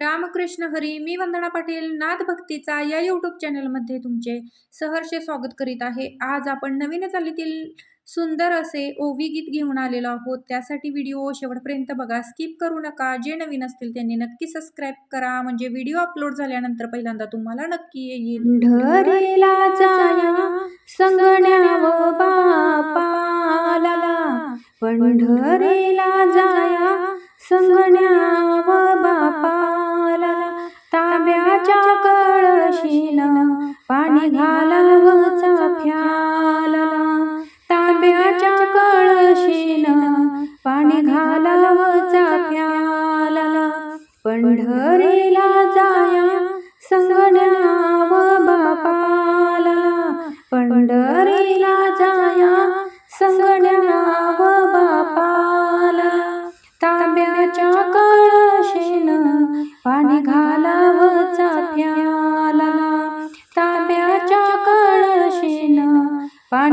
रामकृष्ण हरी मी वंदना पाटील नाथ भक्तीचा या यूट्यूब चॅनलमध्ये तुमचे सहर्ष स्वागत करीत आहे. आज आपण नवीन चालीतील सुंदर असे ओवी गीत घेऊन आलेलो आहोत. त्यासाठी व्हिडिओ शेवटपर्यंत बघा. स्किप करू नका. जे नवीन असतील त्यांनी नक्की सबस्क्राईब करा. म्हणजे व्हिडिओ अपलोड झाल्यानंतर पहिल्यांदा तुम्हाला नक्की येईल. ढरेला जाया संगण्याव बापाला. पंढरीला जाया संगण्याव तांब्याच्या कळशीन पाणी घालावं चाफ्याला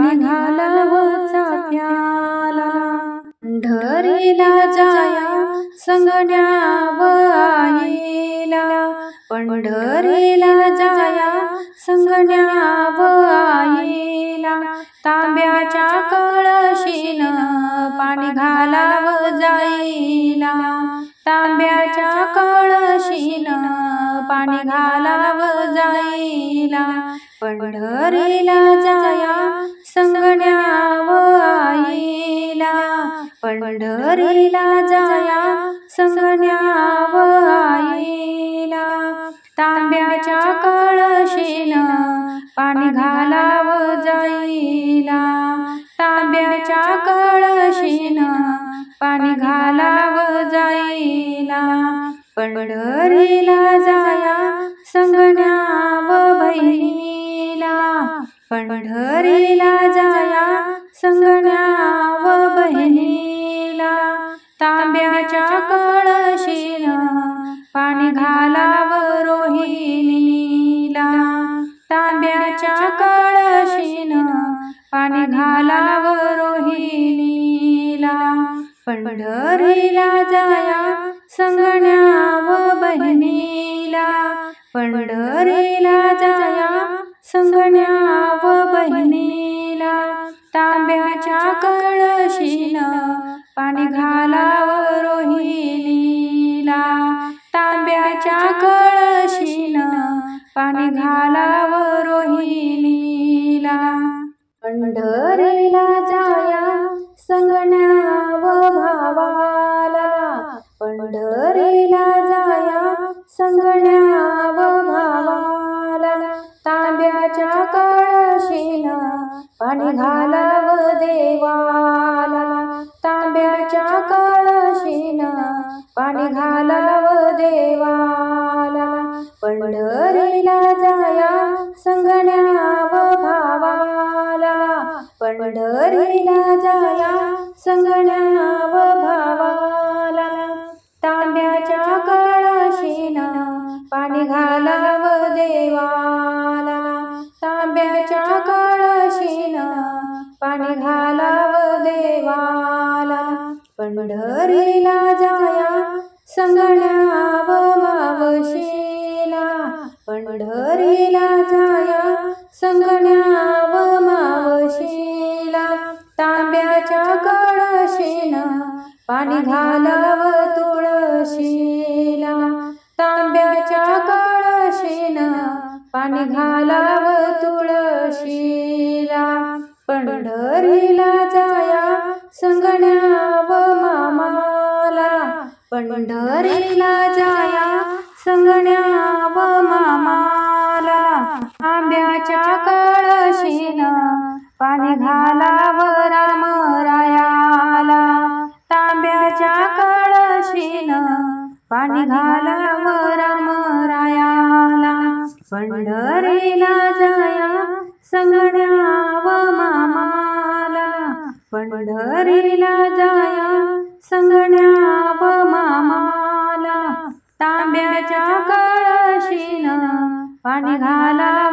पाणी घालावं ढरीला जाया संगण्याव पंढरीला जाया संगण्याव तांब्याच्या कळशीन पाणी घालाव जाईला. तांब्याच्या कळशीन पाणी घालाव जाईला. पंढरीला जा पंढरीला जाया संगण्याव आईला. तांब्याच्या कळशीन पाणी घालाव जाईला. तांब्याच्या कळशीन पाणी घालाव जाईला. पंढरीला जाया संगण्याव बहिणीला. पंढरीला जाया संगण्याव बहिणीला तांब्याच्या कळशीला पाणी घालाव रोहिणीला. तांब्याच्या कळशीन पाणी घालाव रोहिणीला. पंढरीला जाया संगण्याव बहिणीला. पंढरीला जाया संगण्याव बहिणीला. तांब्याच्या कळशीला पाणी घालाव रोहिणीला तांब्याच्या कळशीन पाणी घालाव रोहिणीला. पंढरीला जाया संगण्याव भावाला. पंढरीला जाया संगण्याव पंढरीला जाया संगण्याव भावाला तांब्याच्या कळशीन पाणी घालाव देवाला. तांब्याच्या कळशीन पाणी घालाव देवाला. पंढरीला जाया संगण्याव मावशीला पंढरीला जाया संगण्या पाणी घालाव तुळशीला तांब्याच्या कळशीन पाणी घालाव तुळशीला. पंढरीला जाया संगण्याव मामाला पंढरीला जाया संगण्याव मामाला. आंब्याच्या कळशीन पाणी घाला पाणी घालाव रामरायाला पंढरीला जाया संगण्याव मामाला. पंढरीला जाया संगण्याव मामाला. तांब्याच्या कळशीन पाणी घालाव